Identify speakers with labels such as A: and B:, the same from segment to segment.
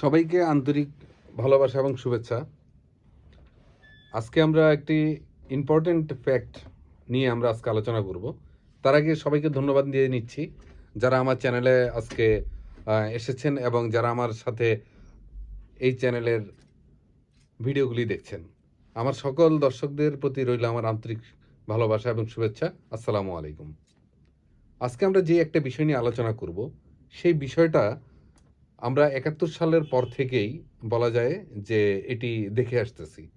A: সবাইকে আন্তরিক ভালোবাসা এবং শুভেচ্ছা। আজকে আমরা একটি ইম্পর্টেন্ট ফ্যাক্ট নিয়ে আমরা আজকে আলোচনা করব। তার আগে সবাইকে ধন্যবাদ দিয়ে নিচ্ছি। যারা আমার চ্যানেলে আজকে এসেছেন এবং যারা আমার সাথে এই চ্যানেলের ভিডিওগুলি দেখছেন, আমার সকল দর্শকদের প্রতি রইল আমার আন্তরিক ভালোবাসা এবং শুভেচ্ছা। আসসালামু আলাইকুম। আজকে আমরা যে একটা বিষয় নিয়ে আলোচনা করব, সেই বিষয়টা আমরা একাত্তর সালের পর থেকেই বলা যায় যে এটি দেখে আসতেছি।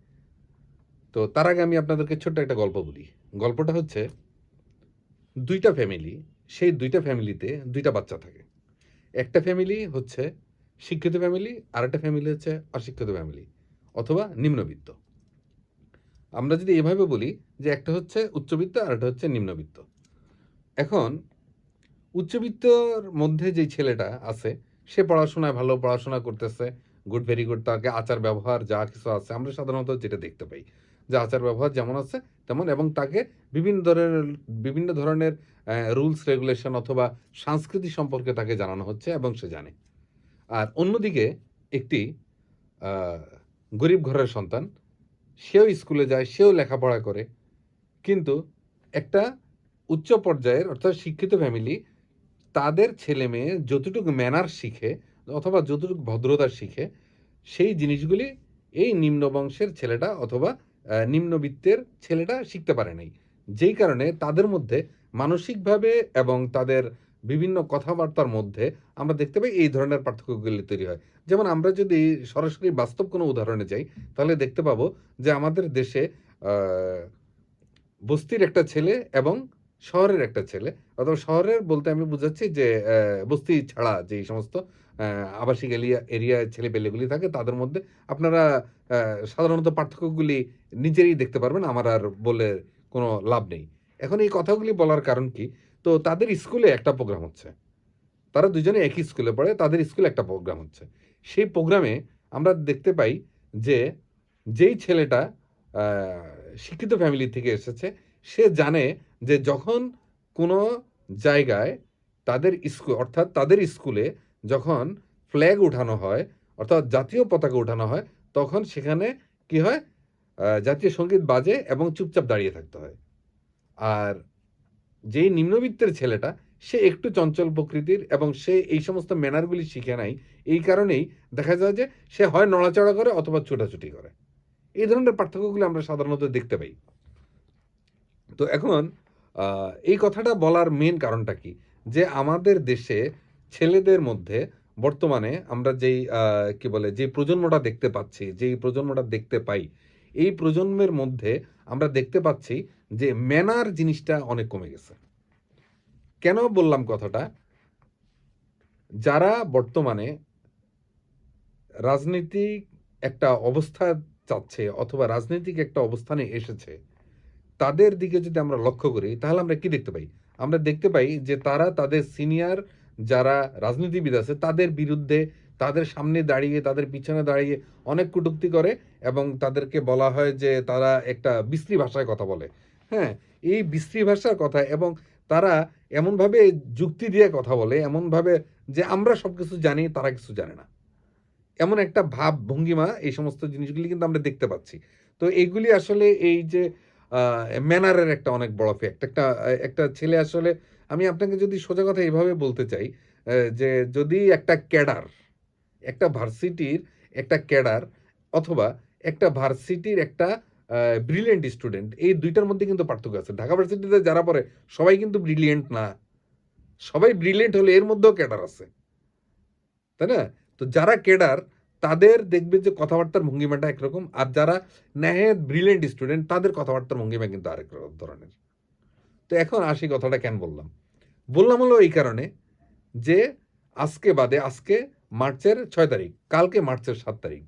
A: তো তার আগে আমি আপনাদেরকে ছোট্ট একটা গল্প বলি। গল্পটা হচ্ছে, দুইটা ফ্যামিলি সেই দুইটা ফ্যামিলিতে দুইটা বাচ্চা থাকে। একটা ফ্যামিলি হচ্ছে শিক্ষিত ফ্যামিলি আর একটা ফ্যামিলি হচ্ছে অশিক্ষিত ফ্যামিলি অথবা নিম্নবিত্ত। আমরা যদি এভাবে বলি যে একটা হচ্ছে উচ্চবিত্ত আর একটা হচ্ছে নিম্নবিত্ত। এখন, উচ্চবিত্তর মধ্যে যে ছেলেটা আছে সে পড়াশোনায় ভালো পড়াশোনা করতেছে গুড ভেরি গুড তাকে আচার ব্যবহার যা কিছু আছে, আমরা সাধারণত যেটা দেখতে পাই, যে আচার ব্যবহার যেমন আছে তেমন, এবং তাকে বিভিন্ন ধরনের বিভিন্ন ধরনের রুলস রেগুলেশন অথবা সংস্কৃতি সম্পর্কে তাকে জানানো হচ্ছে এবং সে জানে। আর অন্যদিকে একটি গরিব ঘরের সন্তান, সেও স্কুলে যায়, সেও লেখাপড়া করে, কিন্তু একটা উচ্চ পর্যায়ের অর্থাৎ শিক্ষিত ফ্যামিলি তাদের ছেলে মেয়ে যতটুকু ম্যানার শিখে অথবা যতটুকু ভদ্রতা শিখে, সেই জিনিসগুলি এই নিম্ন বংশের ছেলেটা অথবা নিম্নবিত্তের ছেলেটা শিখতে পারে নাই। যেই কারণে তাদের মধ্যে মানসিকভাবে এবং তাদের বিভিন্ন কথাবার্তার মধ্যে আমরা দেখতে পাই এই ধরনের পার্থক্যগুলি তৈরি হয়। যেমন আমরা যদি সরাসরি বাস্তব কোনো উদাহরণে যাই, তাহলে দেখতে পাবো যে আমাদের দেশে বস্তির একটা ছেলে এবং শহরের একটা ছেলে। অথবা শহরের বলতে আমি বুঝাচ্ছি যে বস্তি ছাড়া যে সমস্ত আবাসিক এরিয়া এরিয়ায় ছেলে পেলেগুলি থাকে, তাদের মধ্যে আপনারা সাধারণত পার্থক্যগুলি নিজেরই দেখতে পারবেন, আমার আর বলে কোনো লাভ নেই। এখন এই কথাগুলি বলার কারণ কি? তো তাদের স্কুলে একটা প্রোগ্রাম হচ্ছে। তারা দুজনে একই স্কুলে পড়ে, তাদের স্কুলে একটা প্রোগ্রাম হচ্ছে। সেই প্রোগ্রামে আমরা দেখতে পাই যে, যেই ছেলেটা শিক্ষিত ফ্যামিলি থেকে এসেছে সে জানে যে যখন কোনো জায়গায় তাদের স্কুল অর্থাৎ তাদের স্কুলে যখন ফ্ল্যাগ উঠানো হয়, অর্থাৎ জাতীয় পতাকা উঠানো হয়, তখন সেখানে কি হয়? জাতীয় সংগীত বাজে এবং চুপচাপ দাঁড়িয়ে থাকতে হয়। আর যেই নিম্নবিত্তের ছেলেটা, সে একটু চঞ্চল প্রকৃতির এবং সে এই সমস্ত ম্যানারগুলি শিখে নাই, এই কারণেই দেখা যায় যে সে হয় নড়াচড়া করে অথবা ছোটাছুটি করে। এই ধরনের পার্থক্যগুলি আমরা সাধারণত দেখতে পাই। তো এখন এই কথাটা বলার মেন কারণটা কি? যে আমাদের দেশে ছেলেদের মধ্যে বর্তমানে আমরা যেই কি বলে, যে প্রজন্মটা দেখতে পাচ্ছি, যেই প্রজন্মটা দেখতে পাই, এই প্রজন্মের মধ্যে আমরা দেখতে পাচ্ছি যে ম্যানার জিনিসটা অনেক কমে গেছে। কেন বললাম কথাটা? যারা বর্তমানে রাজনীতিক একটা অবস্থা চাচ্ছে অথবা রাজনৈতিক একটা অবস্থানে এসেছে তাদের দিকে যদি আমরা লক্ষ্য করি, তাহলে আমরা কি দেখতে পাই? আমরা দেখতে পাই যে তারা তাদের সিনিয়র যারা রাজনীতিবিদ আছে, তাদের বিরুদ্ধে তাদের সামনে দাঁড়িয়ে, তাদের পিছনে দাঁড়িয়ে অনেক কটূক্তি করে এবং তাদেরকে বলা হয় যে তারা একটা বিশ্রী ভাষায় কথা বলে। হ্যাঁ এই বিশ্রী ভাষার কথা এবং তারা এমনভাবে যুক্তি দিয়ে কথা বলে, এমনভাবে যে আমরা সব কিছু জানি, তারা কিছু জানে না। এমন একটা ভাব ভঙ্গিমা এই সমস্ত জিনিসগুলি কিন্তু আমরা দেখতে পাচ্ছি। তো এইগুলি আসলে এই যে ম্যানারের একটা অনেক বড় ফ্যাক্ট একটা একটা ছেলে আসলে, আমি আপনাকে যদি সোজা কথা এইভাবে বলতে চাই যে যদি একটা ক্যাডার, একটা ভার্সিটির একটা ক্যাডার অথবা একটা ভার্সিটির একটা ব্রিলিয়েন্ট স্টুডেন্ট এই দুইটার মধ্যে কিন্তু পার্থক্য আছে। ঢাকা ভার্সিটিতে যারা পড়ে, সবাই কিন্তু ব্রিলিয়েন্ট না। সবাই ব্রিলিয়েন্ট হলে এর মধ্যেও ক্যাডার আছে। তাই না? তো যারা ক্যাডার তাদের দেখবে যে কথাবার্তার ভঙ্গিমাটা একরকম। আর যারা ন্যাহেদ ব্রিলিয়েন্ট স্টুডেন্ট তাদের কথাবার্তার ভঙ্গিমা কিন্তু আরেক ধরনের। তো এখন আসি কথাটা কেন বললাম? বললাম হলো এই কারণে যে আজকে বাদে, আজকে মার্চের ছয় তারিখ, কালকে মার্চের সাত তারিখ।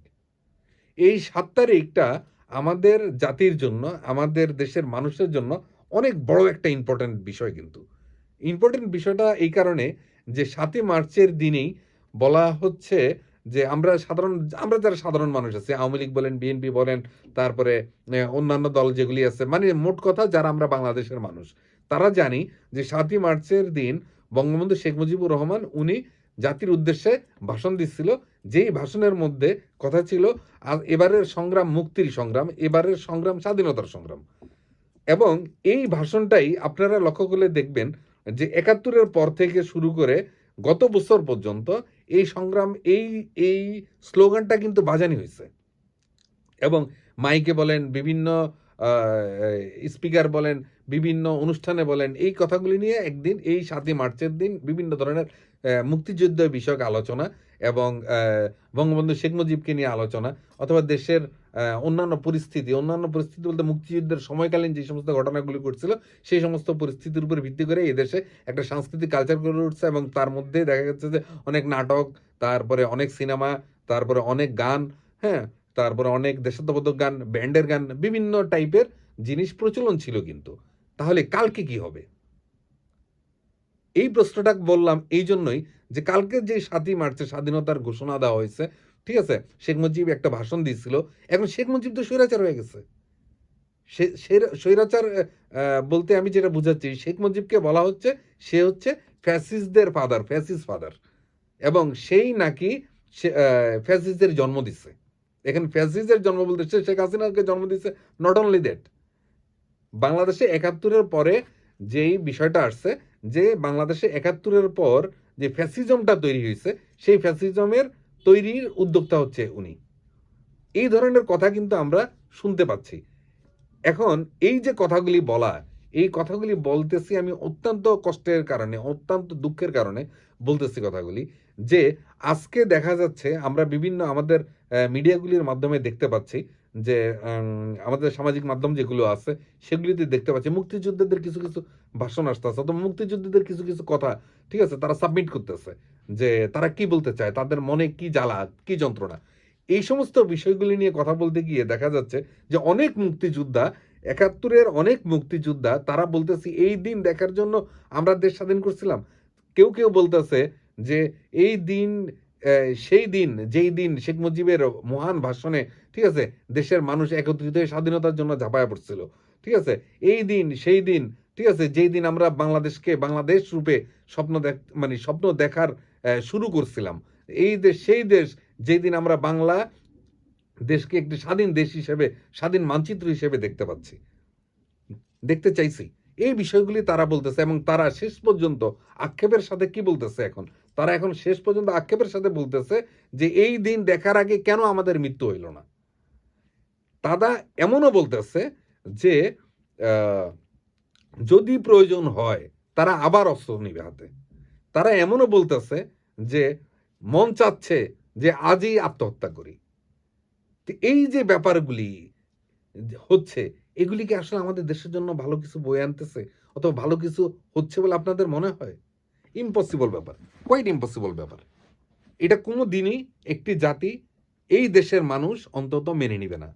A: এই সাত তারিখটা আমাদের জাতির জন্য, আমাদের দেশের মানুষের জন্য অনেক বড় একটা ইম্পর্টেন্ট বিষয় কিন্তু। ইম্পর্টেন্ট বিষয়টা এই কারণে যে সাতই মার্চের দিনেই বলা হচ্ছে যে আমরা সাধারণ, আমরা যারা সাধারণ মানুষ আছে, আওয়ামী লীগ বলেন, বিএনপি বলেন, তারপরে অন্যান্য দল যেগুলি আছে মানে মোট কথা যারা আমরা বাংলাদেশের মানুষ, তারা জানি যে সাতই মার্চের দিন বঙ্গবন্ধু শেখ মুজিবুর রহমান, উনি জাতির উদ্দেশ্যে ভাষণ দিচ্ছিল। যেই ভাষণের মধ্যে কথা ছিল এবারের সংগ্রাম মুক্তির সংগ্রাম, এবারের সংগ্রাম স্বাধীনতার সংগ্রাম। এবং এই ভাষণটাই আপনারা লক্ষ্য করলে দেখবেন যে একাত্তরের পর থেকে শুরু করে গত বছর পর্যন্ত এই সংগ্রাম, এই এই স্লোগানটা কিন্তু বাজানি হয়েছে। এবং মাইকে বলেন, বিভিন্ন স্পিকার বলেন, বিভিন্ন অনুষ্ঠানে বলেন, এই কথাগুলি নিয়ে একদিন, এই সাতই মার্চের দিন বিভিন্ন ধরনের মুক্তিযুদ্ধ বিষয়ক আলোচনা এবং বঙ্গবন্ধু শেখ মুজিবকে নিয়ে আলোচনা অথবা দেশের অন্যান্য পরিস্থিতি অন্যান্য পরিস্থিতি বলতে মুক্তিযুদ্ধের সময়কালীন যে সমস্ত ঘটনাগুলি ঘটছিল, সেই সমস্ত পরিস্থিতির উপর ভিত্তি করে এই দেশে একটা সাংস্কৃতিক কালচার গড়ে উঠছে এবং তার মধ্যে দেখা যাচ্ছে যে অনেক নাটক, তারপরে অনেক সিনেমা তারপরে অনেক গান হ্যাঁ তারপরে অনেক দেশাত্মবোধক গান, ব্যান্ডের গান, বিভিন্ন টাইপের জিনিস প্রচলন ছিল কিন্তু। তাহলে কালকে কি হবে? এই প্রশ্নটা বললাম এই জন্যই যে কালকে যে সাতই মার্চে স্বাধীনতার ঘোষণা দেওয়া হয়েছে ঠিক আছে? শেখ মুজিব একটা ভাষণ দিয়েছিল। এখন শেখ মুজিব তো স্বৈরাচার হয়ে গেছে। স্বৈরাচার বলতে আমি যেটা বুঝাচ্ছি, শেখ মুজিবকে বলা হচ্ছে, সে হচ্ছে ফ্যাসিস্টদের ফাদার ফ্যাসিস ফাদার এবং সেই নাকি ফ্যাসিস্টদের জন্ম দিচ্ছে এখানে ফ্যাসিস্টের জন্ম বলতে সে, শেখ হাসিনাকে জন্ম দিচ্ছে নট অনলি দ্যাট বাংলাদেশে একাত্তরের পরে যেই বিষয়টা আসছে, যে বাংলাদেশে একাত্তরের পর যে ফ্যাসিজমটা তৈরি হয়েছে, সেই ফ্যাসিজমের তৈরির উদ্যোক্তা হচ্ছে উনি। এই ধরনের কথা কিন্তু আমরা শুনতে পাচ্ছি। এখন এই যে কথাগুলি বলা, এই কথাগুলি বলতেছি আমি অত্যন্ত কষ্টের কারণে, অত্যন্ত দুঃখের কারণে বলতেছি কথাগুলি যে, আজকে দেখা যাচ্ছে আমরা বিভিন্ন আমাদের মিডিয়াগুলির মাধ্যমে দেখতে পাচ্ছি যে আমাদের সামাজিক মাধ্যম যেগুলো আছে, সেগুলিতে দেখতে পাচ্ছি। মুক্তিযোদ্ধাদের কিছু কিছু ভাষণ আসতেছে অথবা মুক্তিযোদ্ধাদের কিছু কিছু কথা, ঠিক আছে, তারা সাবমিট করতেছে যে, তারা কি বলতে চায়, তাদের মনে কি জ্বালা, কি যন্ত্রণা। এই সমস্ত বিষয়গুলি নিয়ে কথা বলতে গিয়ে দেখা যাচ্ছে যে, অনেক মুক্তিযোদ্ধা, একাত্তরের অনেক মুক্তিযোদ্ধা, তারা বলতেছি, এই দিন দেখার জন্য আমরা দেশ স্বাধীন করছিলাম। কেউ কেউ বলতেছে যে, এই দিন সেই দিন, যেই দিন শেখ মুজিবের মহান ভাষণে, ঠিক আছে, দেশের মানুষ একত্রিত হয়ে স্বাধীনতার জন্য ঝাঁপায়া পড়ছিল, ঠিক আছে, এই দিন, সেই দিন, ঠিক আছে, যেই দিন আমরা বাংলাদেশকে বাংলাদেশ রূপে স্বপ্ন দেখ মানে স্বপ্ন দেখার শুরু করছিলাম, এই দেশ সেই দেশ, যেই দিন আমরা বাংলা দেশকে একটি স্বাধীন দেশ হিসেবে, স্বাধীন মানচিত্র হিসেবে দেখতে পাচ্ছি, দেখতে চাইছি, এই বিষয়গুলি তারা বলতেছে এবং তারা শেষ পর্যন্ত আক্ষেপের সাথে কি বলতেছে এখন? তারা এখন শেষ পর্যন্ত আক্ষেপের সাথে বলতেছে যে এই দিন দেখার আগে কেন আমাদের মৃত্যু হইল না। তারা এমনও বলতেছে যে যদি প্রয়োজন হয়, তারা আবার অস্ত্র নিবে হাতে। তারা এমনও বলতেছে যে, মন চাচ্ছে যে আজই আত্মহত্যা করি। এই যে ব্যাপারগুলি হচ্ছে, এগুলি কি আসলে আমাদের দেশের জন্য ভালো কিছু বয়ে আনতেছে? অথবা ভালো কিছু হচ্ছে বলে আপনাদের মনে হয়? ইম্পসিবল ব্যাপার কোয়াইট ইম্পসিবল ব্যাপার। এটা কোনো দিনই একটি জাতি এই দেশের মানুষ অন্তত মেনে নিবে না।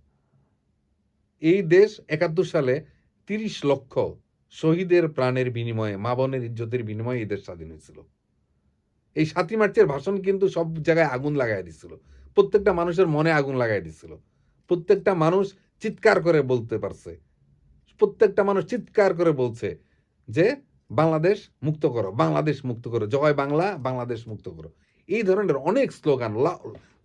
A: এই দেশ একাত্তর সালে তিরিশ লক্ষ শহীদের প্রাণের বিনিময়ে, মা বোনের ইজ্জতের বিনিময়ে এই দেশ স্বাধীন হয়েছিল। এই সাতই মার্চের ভাষণ কিন্তু সব জায়গায় আগুন লাগাই দিছিল। প্রত্যেকটা মানুষের মনে আগুন লাগাই দিছিল। প্রত্যেকটা মানুষ চিৎকার করে বলতে পারছে। প্রত্যেকটা মানুষ চিৎকার করে বলছে যে বাংলাদেশ মুক্ত করো, বাংলাদেশ মুক্ত করো, জয় বাংলা, বাংলাদেশ মুক্ত করো। এই ধরনের অনেক স্লোগান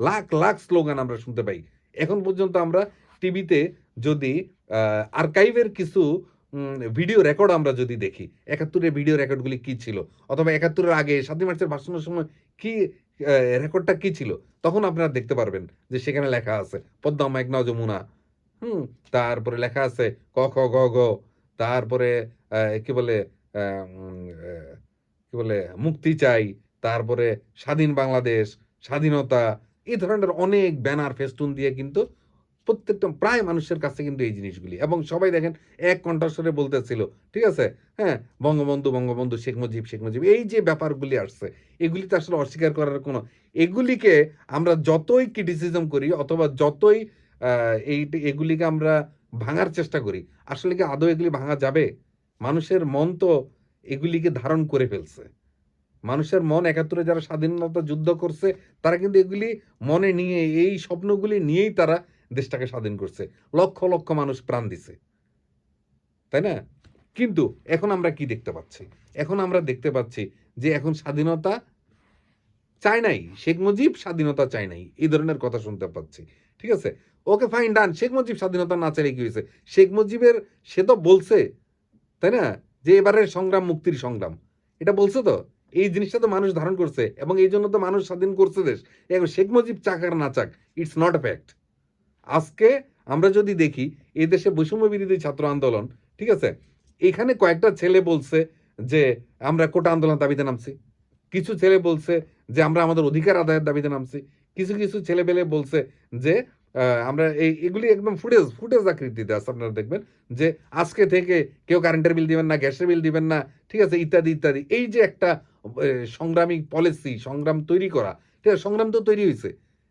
A: লাখ লাখ স্লোগান আমরা শুনতে পাই। এখন পর্যন্ত আমরা টিভিতে যদি আর্কাইভের কিছু ভিডিও রেকর্ড আমরা যদি দেখি, একাত্তরের ভিডিও রেকর্ডগুলি কি ছিল? অথবা একাত্তরের আগে সাতই মার্চের ভাষণের সময় কি রেকর্ডটা কি ছিল? তখন আপনারা দেখতে পারবেন যে সেখানে লেখা আছে, পদ্মা মেঘনা যমুনা। হুম, তারপরে লেখা আছে, ক, খ, গ গ। তারপরে কি বলে কি বলে, মুক্তি চাই, তারপরে স্বাধীন বাংলাদেশ, স্বাধীনতা, এই ধরনের অনেক ব্যানার, ফেস্টুন দিয়ে কিন্তু প্রত্যেকটা, প্রায় মানুষের কাছে কিন্তু এই জিনিসগুলি। এবং সবাই দেখেন, এক কণ্ঠস্বরে বলতেছিল, ঠিক আছে? হ্যাঁ বঙ্গবন্ধু বঙ্গবন্ধু, শেখ মুজিব শেখ মুজিব, এই যে ব্যাপারগুলি আসছে এগুলি তো আসলে অস্বীকার করার কোনো, এগুলিকে আমরা যতই ক্রিটিসিজম করি, অথবা যতই এই এগুলিকে আমরা ভাঙার চেষ্টা করি, আসলে কি আদৌ এগুলি ভাঙা যাবে? মানুষের মন তো এগুলিকে ধারণ করে ফেলছে। মানুষের মন একাত্তরে যারা স্বাধীনতা যুদ্ধ করছে, তারা কিন্তু এগুলি মনে নিয়ে, এই স্বপ্নগুলি নিয়েই তারা দেশটাকে স্বাধীন করছে। লক্ষ লক্ষ মানুষ প্রাণ দিছে। তাই না? কিন্তু এখন আমরা কি দেখতে পাচ্ছি? এখন আমরা দেখতে পাচ্ছি যে এখন স্বাধীনতা চায় নাই। শেখ মুজিব স্বাধীনতা চায় নাই। এই ধরনের কথা শুনতে পাচ্ছি। ঠিক আছে? Okay, fine, done. Sheikh Mujib স্বাধীনতা না চাইলে কি হয়েছে? শেখ মুজিবের, সে তো বলছে তাই না? যে এবারের সংগ্রাম মুক্তির সংগ্রাম। এটা বলছে তো? এই জিনিসটা তো মানুষ ধারণ করছে এবং এই জন্য তো মানুষ স্বাধীন করছে দেশ। এখন শেখ মুজিব চাক আর না চাক ইটস নট এ ফ্যাক্ট আজকে আমরা যদি দেখি, এই দেশে বৈষম্য বিরোধী ছাত্র আন্দোলন, ঠিক আছে? এখানে কয়েকটা ছেলে বলছে যে আমরা কোটা আন্দোলন দাবিতে নামছি। কিছু ছেলে বলছে যে আমরা আমাদের অধিকার আদায়ের দাবিতে নামছি। কিছু কিছু ছেলে পেলে বলছে যে আমরা এই, এগুলি একদম ফুটেজ ফুটেজ আকৃতিতে আছে, আপনারা দেখবেন, যে আজকে থেকে কেউ কারেন্টের বিল দিবেন না, গ্যাসের বিল দিবেন না, ঠিক আছে, ইত্যাদি ইত্যাদি। এই যে একটা সংগ্রামী পলিসি সংগ্রাম তৈরি করা, ঠিক আছে, সংগ্রাম তো তৈরি হয়েছে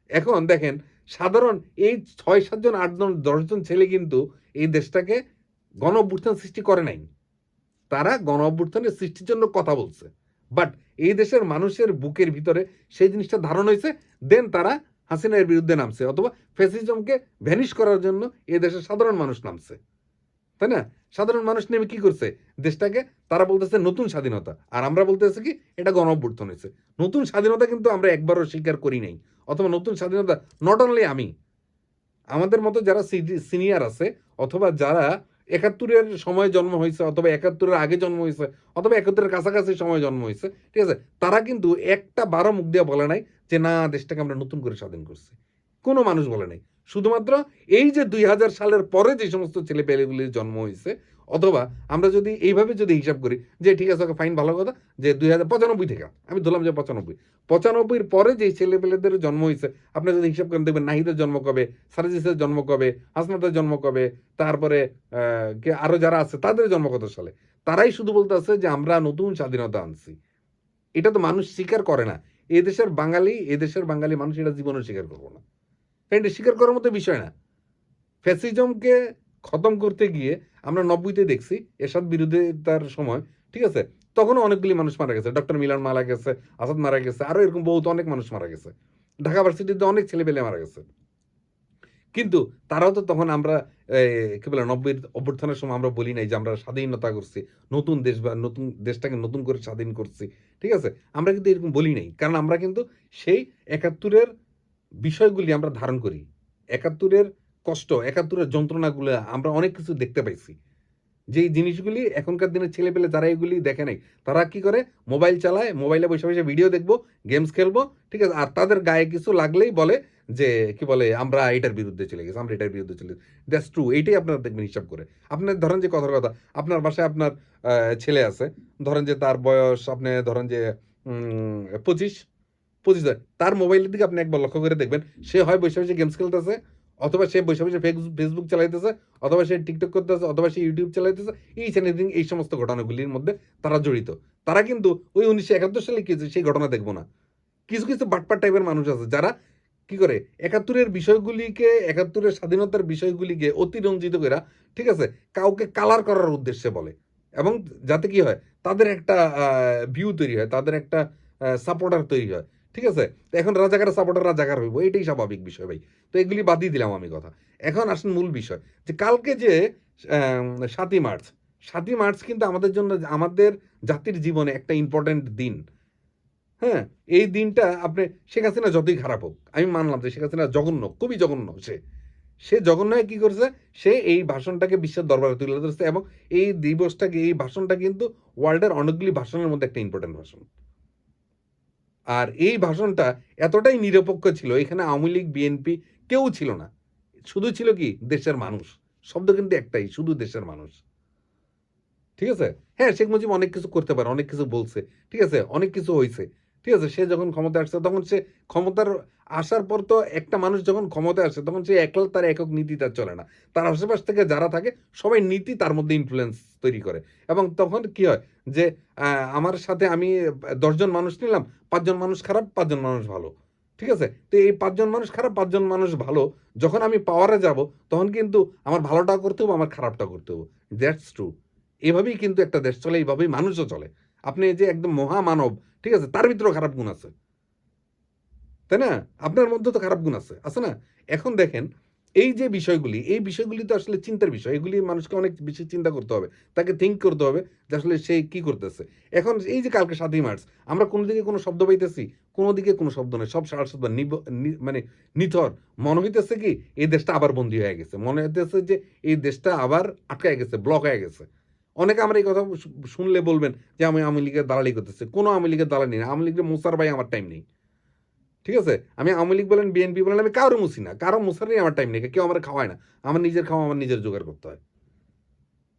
A: এখন দেখেন, সাধারণ এই ছয় সাতজন আটজন দশজন ছেলে কিন্তু এই দেশটাকে গণ অভ্যুত্থান সৃষ্টি করে নাই। তারা গণ অভ্যুত্থানের সৃষ্টির জন্য কথা বলছে। বাট এই দেশের মানুষের বুকের ভিতরে সেই জিনিসটা ধারণ হয়েছে দেন তারা হাসিনার বিরুদ্ধে নামছে অথবা ফ্যাসিজমকে ভ্যানিশ করার জন্য এ দেশের সাধারণ মানুষ নামছে। তাই না? সাধারণ মানুষ নেমে কি করছে? দেশটাকে তারা বলতেছে নতুন স্বাধীনতা। আর আমরা বলতেছি কি? এটা গণ অভ্যুত্থান হয়েছে। নতুন স্বাধীনতা কিন্তু আমরা একবারও স্বীকার করি নাই। অথবা নতুন স্বাধীনতা নট অনলি আমি, আমাদের মতো যারা সিনিয়র আছে, অথবা যারা একাত্তরের সময় জন্ম হয়েছে অথবা একাত্তরের আগে জন্ম হয়েছে অথবা একাত্তরের কাছাকাছি সময় জন্ম হয়েছে, ঠিক আছে? তারা কিন্তু একটা বারো মুখ দিয়ে বলে নাই যে, না, দেশটাকে আমরা নতুন করে স্বাধীন করছি। কোনো মানুষ বলে নাই। শুধুমাত্র এই যে দুই হাজার সালের পরে যে সমস্ত ছেলে পেলেগুলির জন্ম হয়েছে অথবা আমরা যদি এইভাবে যদি হিসাব করি যে ঠিক আছে ওকে ফাইন ভালো কথা যে দুই হাজার পঁচানব্বই থেকে আমি ধরলাম যে পঁচানব্বই। পঁচানব্বইয়ের পরে যে ছেলে পেলেদের জন্ম হয়েছে আপনি যদি হিসাব করেন দেখবেন নাহিদের জন্ম কবে সারাজিসের জন্ম কবে হাসনাতের জন্ম কবে তারপরে আহ, আরও যারা আছে তাদের জন্ম কত সালে? তারাই শুধু বলতে আছে যে আমরা নতুন স্বাধীনতা আনছি। এটা তো মানুষ স্বীকার করে না। এদেশের বাঙালি এদেশের বাঙালি মানুষ এটা জীবনে স্বীকার করব না। এটা স্বীকার করার মতো বিষয় না। ফ্যাসিজমকে খতম করতে গিয়ে আমরা নব্বইতে দেখছি, এরশাদ বিরোধিতার সময়, ঠিক আছে? তখনও অনেকগুলি মানুষ মারা গেছে। ডক্টর মিলান মারা গেছে, আসাদ মারা গেছে, আরও এরকম বহুত অনেক মানুষ মারা গেছে। ঢাকা ভার্সিটিতে অনেক ছেলে পেলে মারা গেছে। কিন্তু তারাও তো তখন আমরা কি বলে, নব্বইয়ের অভ্যর্থনের সময় আমরা বলি নাই যে আমরা স্বাধীনতা করছি, নতুন দেশ বা নতুন, দেশটাকে নতুন করে স্বাধীন করছি, ঠিক আছে? আমরা কিন্তু এরকম বলি নাই। কারণ আমরা কিন্তু সেই একাত্তরের বিষয়গুলি আমরা ধারণ করি। একাত্তরের কষ্ট, একাত্তরের যন্ত্রণাগুলো আমরা অনেক কিছু দেখতে পাইছি। যে জিনিসগুলি এখনকার দিনের ছেলে পেলে যারা এগুলি দেখে নাই, তারা কি করে? মোবাইল চালায়, মোবাইলে বসে বসে ভিডিও দেখব, গেমস খেলব, ঠিক আছে? আর তাদের গায়ে কিছু লাগলেই বলে যে, কি বলে, আমরা এটার বিরুদ্ধে চলে গেছি, আমরা এটার বিরুদ্ধে চলে গেছি। দ্যাটস ট্রু এইটাই আপনারা দেখবেন হিসাব করে। আপনার ধরেন যে কথার কথা, আপনার বাসায় আপনার ছেলে আছে, ধরেন যে তার বয়স, আপনি ধরেন যে পঁচিশ পঁচিশ হয়। তার মোবাইলের দিকে আপনি একবার লক্ষ্য করে দেখবেন, সে হয় বসে বসে গেমস খেলতেছে, অথবা সে বসে বসে ফেস- ফেসবুক চালাইতেছে, অথবা সে টিকটক করতেছে, অথবা সে ইউটিউব চালাইতেছে এই চ্যানেল এই সমস্ত ঘটনাগুলির মধ্যে তারা জড়িত। তারা কিন্তু ওই উনিশশো একাত্তর সালে কি সেই ঘটনা দেখব না। কিছু কিছু বাটপার টাইপের মানুষ আছে, যারা কি করে, একাত্তরের বিষয়গুলিকে, একাত্তরের স্বাধীনতার বিষয়গুলিকে অতিরঞ্জিত করে ঠিক আছে, কাউকে কালার করার উদ্দেশ্যে বলে। এবং যাতে কি হয়, তাদের একটা ভিউ তৈরি হয়, তাদের একটা সাপোর্টার তৈরি হয়। ঠিক আছে? তো এখন রাজাকার সাপোর্টার রাজাকার হইব, এটাই স্বাভাবিক বিষয় ভাই। তো এগুলি বাদই দিলাম আমি কথা। এখন আসেন মূল বিষয়, যে কালকে যে সাতই মার্চ সাতই মার্চ কিন্তু আমাদের জন্য, আমাদের জাতির জীবনে একটা ইম্পর্ট্যান্ট দিন। হ্যাঁ? এই দিনটা আপনি, শেখ হাসিনা যতই খারাপ হোক, আমি মানলাম যে শেখ হাসিনা জঘন্য, খুবই জঘন্য সে। সে জঘন্য কি করছে? সে এই ভাষণটাকে বিশ্বের দরবারে তুলে ধরছে এবং এই দিবসটাকে, এই ভাষণটা কিন্তু ওয়ার্ল্ডের অনেকগুলি ভাষণের মধ্যে একটা ইম্পর্টেন্ট ভাষণ। আর এই ভাষণটা এতটাই নিরপেক্ষ ছিল, এখানে আওয়ামী লীগ বিএনপি কেউ ছিল না। শুধু ছিল কি? দেশের মানুষ। শব্দ কিন্তু একটাই, শুধু দেশের মানুষ। ঠিক আছে? হ্যাঁ শেখ মুজিব অনেক কিছু করতে পারে, অনেক কিছু বলছে। ঠিক আছে? অনেক কিছু হয়েছে ঠিক আছে? সে যখন ক্ষমতা আসছে, তখন সে ক্ষমতার আসার পর তো একটা মানুষ যখন ক্ষমতায় আসে, তখন সে একলা তার একক নীতি তার চলে না। তার আশেপাশ থেকে যারা থাকে, সবাই নীতি তার মধ্যে ইনফ্লুয়েন্স তৈরি করে। এবং তখন কি হয় যে আমার সাথে আমি দশজন মানুষ নিলাম পাঁচজন মানুষ খারাপ পাঁচজন মানুষ ভালো। ঠিক আছে? তো এই পাঁচজন মানুষ খারাপ পাঁচজন মানুষ ভালো, যখন আমি পাওয়ারে যাব, তখন কিন্তু আমার ভালোটা করতে হবে, আমার খারাপটা করতে হবে। দ্যাটস ট্রু এভাবেই কিন্তু একটা দেশ চলে, এইভাবেই মানুষও চলে। আপনি যে একদম মহামানব ঠিক আছে? তার ভিতরেও খারাপ গুণ আছে। তাই না? আপনার মধ্যে তো খারাপ গুণ আছে। আছে না? এখন দেখেন, এই যে বিষয়গুলি, এই বিষয়গুলি তো আসলে চিন্তার বিষয়। এগুলি মানুষকে অনেক বেশি চিন্তা করতে হবে। তাকে থিঙ্ক করতে হবে যে আসলে সে কি করতেছে। এখন এই যে কালকে সাতই মার্চ, আমরা কোনো দিকে কোনো শব্দ পাইতেছি? কোনো দিকে কোনো শব্দ নেই। সব সারা শব্দ মানে নিথর। মনে হইতেছে কি, এই দেশটা আবার বন্দী হয়ে গেছে। মনে হইতেছে যে এই দেশটা আবার আটকায় গেছে ব্লক হয়ে গেছে। অনেকে আমরা এই কথা শুনলে বলবেন যে আমি আওয়ামী লীগের দালালি করতেছে। কোনো আওয়ামী লীগের দালালি নেই। আওয়ামী লীগের মোসার ভাই আমার টাইম নেই। ঠিক আছে? আমি আওয়ামী লীগ বলেন বিএনপি বলেন, আমি কারও মুছি না। কারও মুসার নেই আমার টাইম নেই। কেউ আমার খাওয়ায় না। আমার নিজের খাওয়া, আমার নিজের জোগাড় করতে হয়।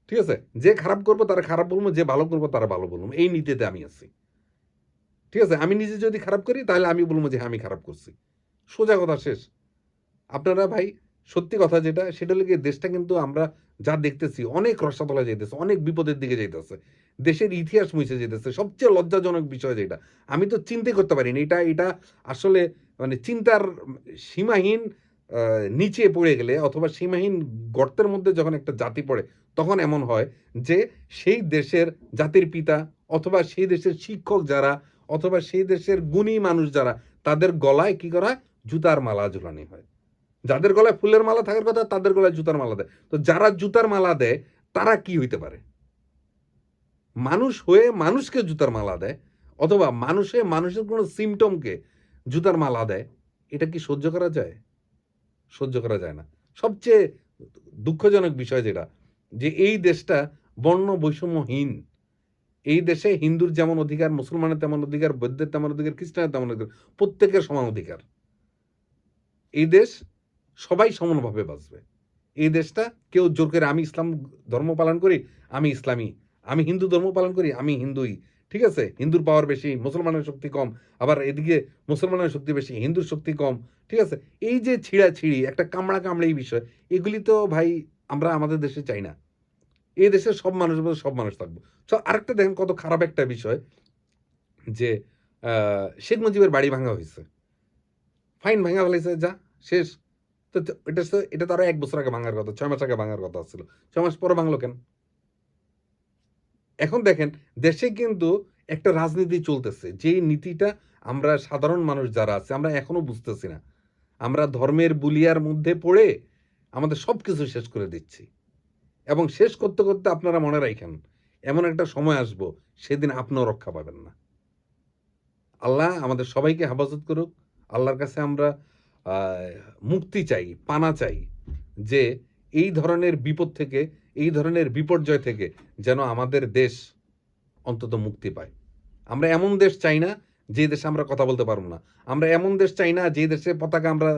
A: ঠিক আছে? যে খারাপ করব, তারা খারাপ বলব, যে ভালো করব, তারা ভালো বলব। এই নীতিতে আমি আছি। ঠিক আছে? আমি নিজে যদি খারাপ করি, তাহলে আমি বলব যে হ্যাঁ আমি খারাপ করছি। সোজা কথা শেষ। আপনারা ভাই সত্যি কথা যেটা, সেটা লেগে দেশটা কিন্তু আমরা যা দেখতেছি, অনেক রসাতলা যাইতেছে, অনেক বিপদের দিকে যাইতেছে, দেশের ইতিহাস মুছে যেতেছে, সবচেয়ে লজ্জাজনক বিষয় যেটা আমি তো চিন্তা করতে পারিনি, এটা এটা আসলে মানে চিন্তার সীমাহীন নিচে পড়ে গেলে অথবা সীমাহীন গর্তের মধ্যে যখন একটা জাতি পড়ে, তখন এমন হয় যে সেই দেশের জাতির পিতা অথবা সেই দেশের শিক্ষক যারা, অথবা সেই দেশের গুণী মানুষ যারা, তাদের গলায় কি করা? জুতার মালা ঝুলানি হয় যাদের গলায় ফুলের মালা থাকার কথা, তাদের গলায় জুতার মালা দেয়। তো যারা জুতার মালা দেয়, তারা কি হইতে পারে? মানুষ হয়ে মানুষকে জুতার মালা দেয়, অথবা মানুষে মানুষের কোনো সিমটমকে জুতার মালা দেয়, এটা কি সহ্য করা যায়? সহ্য করা যায় না। সবচেয়ে দুঃখজনক বিষয় যেটা, যে এই দেশটা বর্ণ বৈষম্যহীন এই দেশে হিন্দুর যেমন অধিকার, মুসলমানের তেমন অধিকার, বৌদ্ধের তেমন অধিকার, খ্রিস্টানের তেমন অধিকার, প্রত্যেকের সমান অধিকার। এই দেশ সবাই সমানভাবে বাঁচবে। এই দেশটা কেউ জোর করে আমি ইসলাম ধর্ম পালন করি, আমি ইসলামী। আমি হিন্দু ধর্ম পালন করি, আমি হিন্দুই। ঠিক আছে? হিন্দুর পাওয়ার বেশি, মুসলমানের শক্তি কম। আবার এদিকে মুসলমানের শক্তি বেশি, হিন্দুর শক্তি কম। ঠিক আছে? এই যে ছিঁড়া ছিঁড়ি একটা কামড়া কামড়ি বিষয়, এগুলি তো ভাই আমরা আমাদের দেশে চাই না। এই দেশের সব মধ্যে সব মানুষ থাকব। তো আরেকটা দেখেন কত খারাপ একটা বিষয়, যে শেখ মুজিবের বাড়ি ভাঙা হয়েছে। ফাইন ভাঙা ফেলেছে যা, শেষ। তো এটা তো এটা তো এক বছর আগে ভাঙার কথা, ছয় মাস আগে ভাঙার কথা ছিল। ছয় মাস পরে ভাঙলো কেন? এখন দেখেন, দেশে কিন্তু একটা রাজনীতি চলতেছে যে নীতিটা আমরা সাধারণ মানুষ যারা আছে, আমরা এখনও বুঝতেছি না। আমরা ধর্মের বুলিয়ার মধ্যে পড়ে আমাদের সব কিছু শেষ করে দিচ্ছি। এবং শেষ করতে করতে আপনারা মনে রাখেন, এমন একটা সময় আসব, সেদিন আপনিও রক্ষা পাবেন না। আল্লাহ আমাদের সবাইকে হেফাজত করুক, আল্লাহর কাছে আমরা মুক্তি চাই, পানা চাই যে এই ধরনের বিপদ থেকে, এই ধরনের বিপর্যয় থেকে যেন আমাদের দেশ অন্তত মুক্তি পায়। আমরা এমন দেশ চাই না যে দেশে আমরা কথা বলতে পারব না। আমরা এমন দেশ চাই না যে দেশে পতাকা আমরা,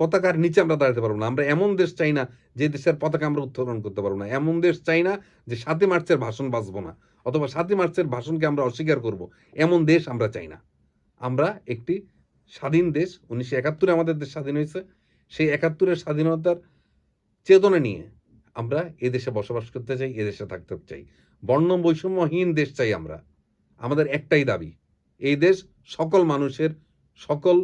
A: পতাকার নিচে আমরা দাঁড়াতে পারব না। আমরা এমন দেশ চাই না যে দেশের পতাকা আমরা উত্তোলন করতে পারব না। এমন দেশ চাই না যে সাতই মার্চের ভাষণ বাঁচবো না, অথবা সাতই মার্চের ভাষণকে আমরা অস্বীকার করব। এমন দেশ আমরা চাই না। আমরা একটি স্বাধীন দেশ, উনিশশো একাত্তরে আমাদের দেশ স্বাধীন হয়েছে। সেই একাত্তরের স্বাধীনতার চেতনা নিয়ে আমরা এদেশে বসবাস করতে চাই এদেশে থাকতে চাই। বর্ণ বৈষম্যহীন দেশ চাই আমরা। আমাদের একটাই দাবি, এই দেশ সকল মানুষের সকল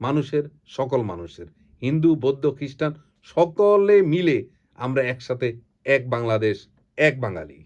A: মানুষের সকল মানুষের। হিন্দু, বৌদ্ধ, খ্রিস্টান সকলে মিলে আমরা একসাথে এক বাংলাদেশ, এক বাঙালি।